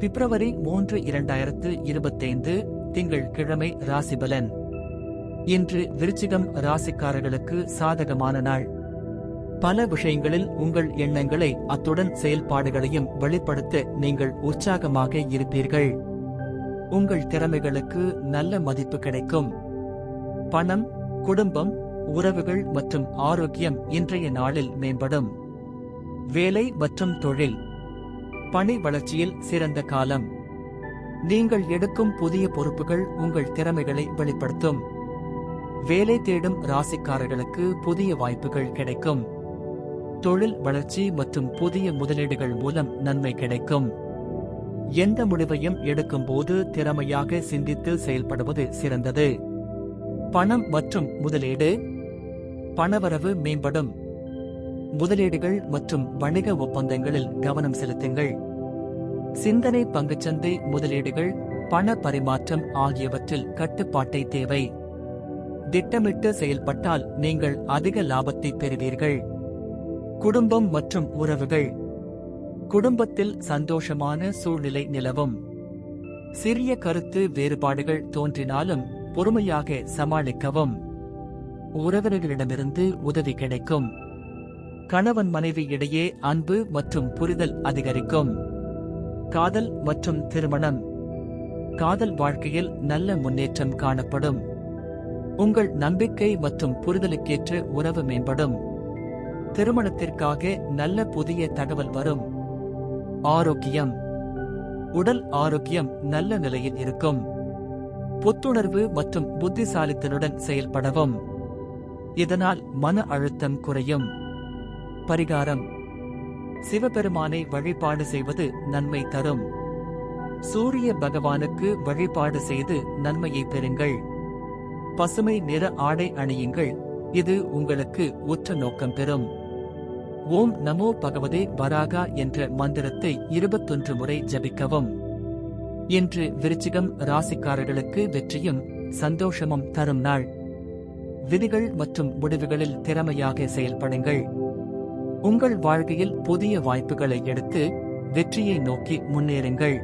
பிப்ரவரி மூன்று இரண்டாயிரத்து இருபத்தைந்து திங்கள் கிழமை ராசிபலன். இன்று விருச்சிகம் ராசிக்காரர்களுக்கு சாதகமான நாள். பல விஷயங்களில் உங்கள் எண்ணங்களை அத்துடன் செயல்பாடுகளையும் வெளிப்படுத்த நீங்கள் உற்சாகமாக இருப்பீர்கள். உங்கள் திறமைகளுக்கு நல்ல மதிப்பு கிடைக்கும். பணம் குடும்பம் உறவுகள் மற்றும் ஆரோக்கியம் இன்றைய நாளில் மேம்படும். வேலை மற்றும் தொழில் பணி வளர்ச்சியில் சிறந்த காலம். நீங்கள் எடுக்கும் புதிய பொறுப்புகள் உங்கள் திறமைகளை வெளிப்படுத்தும். வேலை தேடும் ராசிக்காரர்களுக்கு புதிய வாய்ப்புகள் கிடைக்கும். தொழில் வளர்ச்சி மற்றும் புதிய முதலீடுகள் மூலம் நன்மை கிடைக்கும். எந்த முடிவையும் எடுக்கும்போது திறமையாக சிந்தித்து செயல்படுவது சிறந்தது. பணம் மற்றும் முதலீடு. பணவரவு மேம்படும். முதலீடுகள் மற்றும் வணிக ஒப்பந்தங்களில் கவனம் செலுத்துங்கள். சிந்தனை பங்குச்சந்தை முதலீடுகள் பண பரிமாற்றம் ஆகியவற்றில் கட்டுப்பாட்டை தேவை. திட்டமிட்டு செயல்பட்டால் நீங்கள் அதிக லாபத்தை பெறுவீர்கள். குடும்பம் மற்றும் உறவுகள். குடும்பத்தில் சந்தோஷமான சூழ்நிலை நிலவும். சிறிய கருத்து வேறுபாடுகள் தோன்றினாலும் பொறுமையாக சமாளிக்கவும். உறவினர்களிடமிருந்து உதவி கிடைக்கும். கணவன் மனைவி இடையே அன்பு மற்றும் புரிதல் அதிகரிக்கும். காதல் மற்றும் திருமணம். காதல் வாழ்க்கையில் நல்ல முன்னேற்றம் காணப்படும். உங்கள் நம்பிக்கை மற்றும் புரிதலுக்கேற்ற உறவு மேம்படும். திருமணத்திற்காக நல்ல புதிய தகவல் வரும். ஆரோக்கியம். உடல் ஆரோக்கியம் நல்ல நிலையில் இருக்கும். புத்துணர்வு மற்றும் புத்திசாலித்தனுடன் செயல்படவும். இதனால் மன அழுத்தம் குறையும். பரிகாரம். சிவபெருமானை வழிபாடு செய்வது நன்மை தரும். சூரிய பகவானுக்கு வழிபாடு செய்து நன்மையை பெறுங்கள். பசுமை நிற ஆடை அணியுங்கள். இது உங்களுக்கு உற்ற நோக்கம் பெறும். ஓம் நமோ பகவதே வராகா என்ற மந்திரத்தை இருபத்தொன்று முறை ஜபிக்கவும். இன்று விருச்சிகம் ராசிக்காரர்களுக்கு வெற்றியும் சந்தோஷமும் தரும் நாள். விதிகள் மற்றும் முடிவுகளில் திறமையாக செயல்படுங்கள். உங்கள் வாழ்க்கையில் புதிய வாய்ப்புகளை எடுத்து வெற்றியை நோக்கி முன்னேறுங்கள்.